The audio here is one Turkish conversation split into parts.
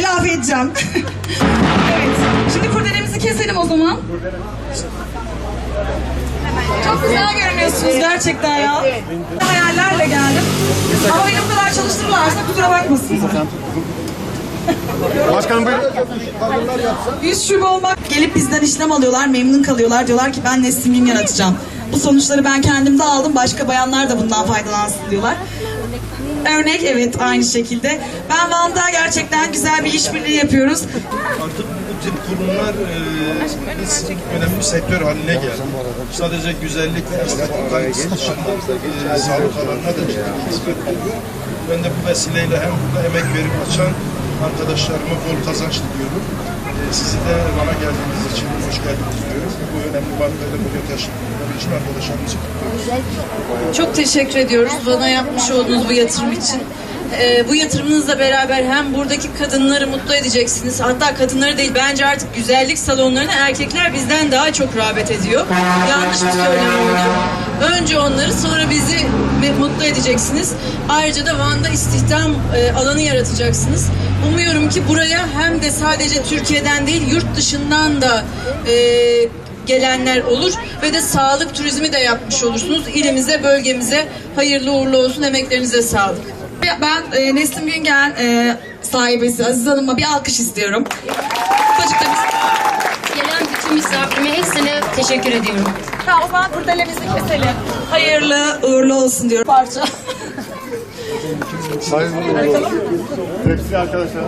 telafi edeceğim. evet. Şimdi kurdelemizi keselim o zaman. Çok güzel görünüyorsunuz gerçekten ya. Hayallerle geldim. Ama beni bu kadar çalıştırırlarsa kusura bakmasınlar. Başkanım buyurun. Yüz şube olmak gelip bizden işlem alıyorlar, memnun kalıyorlar. Diyorlar ki ben Neslim Güngör atacağım. Bu sonuçları ben kendimde aldım. Başka bayanlar da bundan faydalansın diyorlar. Örnek evet aynı şekilde. Ben Van'da gerçekten güzel bir işbirliği yapıyoruz. Artık bu tip kurumlar e, önemli bir sektör haline geldi. Sadece güzellik, estetik e, sağlık alanına da ciddi hizmet. Ben de bu vesileyle hem burada emek verip açan arkadaşlarıma bol kazanç diliyorum. E, sizi de bana geldiğiniz için hoş geldiniz diyorum. Bu önemli bankayla buraya taşıdığınız için arkadaşlarımızı kutluyoruz. Çok teşekkür ediyoruz bana yapmış olduğunuz bu yatırım için. Ee, bu yatırımınızla beraber hem buradaki kadınları mutlu edeceksiniz. Hatta kadınları değil bence artık güzellik salonlarına erkekler bizden daha çok rağbet ediyor. Yanlış bir söylem oldu. Önce onları sonra bizi mutlu edeceksiniz. Ayrıca da Van'da istihdam e, alanı yaratacaksınız. Umuyorum ki buraya hem de sadece Türkiye'den değil yurt dışından da e, gelenler olur ve de sağlık turizmi de yapmış olursunuz. İlimize, bölgemize hayırlı uğurlu olsun. Emeklerinize sağlık. Ben e, Neslim Güngel e, sahibesi Aziz Hanım'a bir alkış istiyorum. Bir Gelen bütün misafirime hepsine teşekkür ediyorum. Tamam o zaman kurdelemizi keselim. Hayırlı uğurlu olsun diyorum. Parça. Sayın Tepsi arkadaşlar.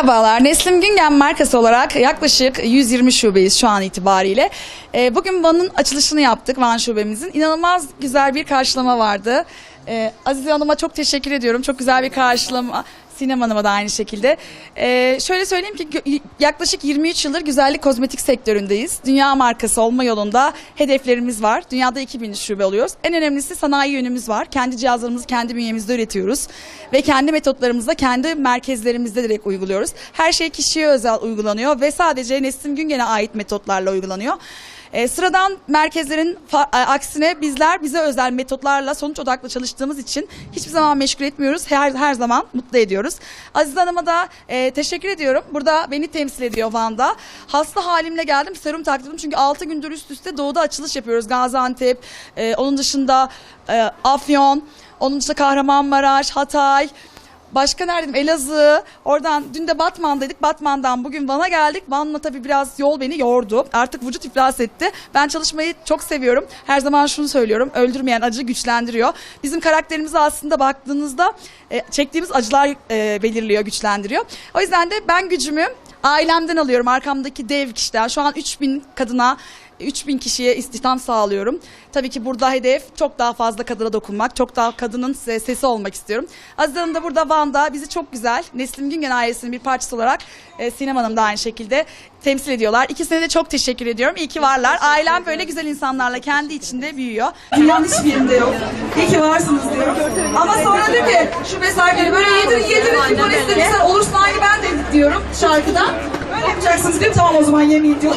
Merhabalar. Neslim Güngen markası olarak yaklaşık 120 şubeyiz şu an itibariyle. Ee, bugün Van'ın açılışını yaptık Van şubemizin. İnanılmaz güzel bir karşılama vardı. Ee, Azize Hanım'a çok teşekkür ediyorum. Çok güzel bir karşılama. Sinem Hanım'a da aynı şekilde. Ee, şöyle söyleyeyim ki yaklaşık 23 yıldır güzellik kozmetik sektöründeyiz. Dünya markası olma yolunda hedeflerimiz var. Dünyada 2000 şube oluyoruz. En önemlisi sanayi yönümüz var. Kendi cihazlarımızı kendi bünyemizde üretiyoruz. Ve kendi metotlarımızı da kendi merkezlerimizde direkt uyguluyoruz. Her şey kişiye özel uygulanıyor ve sadece Neslim Güngen'e ait metotlarla uygulanıyor. E, sıradan merkezlerin e, aksine bizler bize özel metotlarla sonuç odaklı çalıştığımız için hiçbir zaman meşgul etmiyoruz. Her, her zaman mutlu ediyoruz. Aziz Hanım'a da e, teşekkür ediyorum. Burada beni temsil ediyor Van'da. Hasta halimle geldim serum taktırdım çünkü 6 gündür üst üste doğuda açılış yapıyoruz. Gaziantep, e, onun dışında e, Afyon, onun dışında Kahramanmaraş, Hatay, Başka neredeydim? Elazığ. Oradan dün de Batman'daydık. Batman'dan bugün Van'a geldik. Van'la tabii biraz yol beni yordu. Artık vücut iflas etti. Ben çalışmayı çok seviyorum. Her zaman şunu söylüyorum. Öldürmeyen acı güçlendiriyor. Bizim karakterimize aslında baktığınızda e, çektiğimiz acılar e, belirliyor, güçlendiriyor. O yüzden de ben gücümü ailemden alıyorum. Arkamdaki dev kişiler. Şu an 3000 kadına 3000 kişiye istihdam sağlıyorum. Tabii ki burada hedef çok daha fazla kadına dokunmak, çok daha kadının se- sesi olmak istiyorum. Aziz Hanım da burada Van'da bizi çok güzel, Neslim Güngen ailesinin bir parçası olarak e, Sinem Hanım da aynı şekilde temsil ediyorlar. İkisine de çok teşekkür ediyorum. İyi ki varlar. Ailem böyle güzel insanlarla kendi içinde büyüyor. Dünyanın hiçbir yerinde yok. İyi ki varsınız diyor. Ama sonra diyor ki şu mesajları böyle yedirin yedirin ki polis de olursun aynı ben de diyorum şarkıda. Öyle yapacaksınız diyor. Tamam o zaman yemeyin diyor.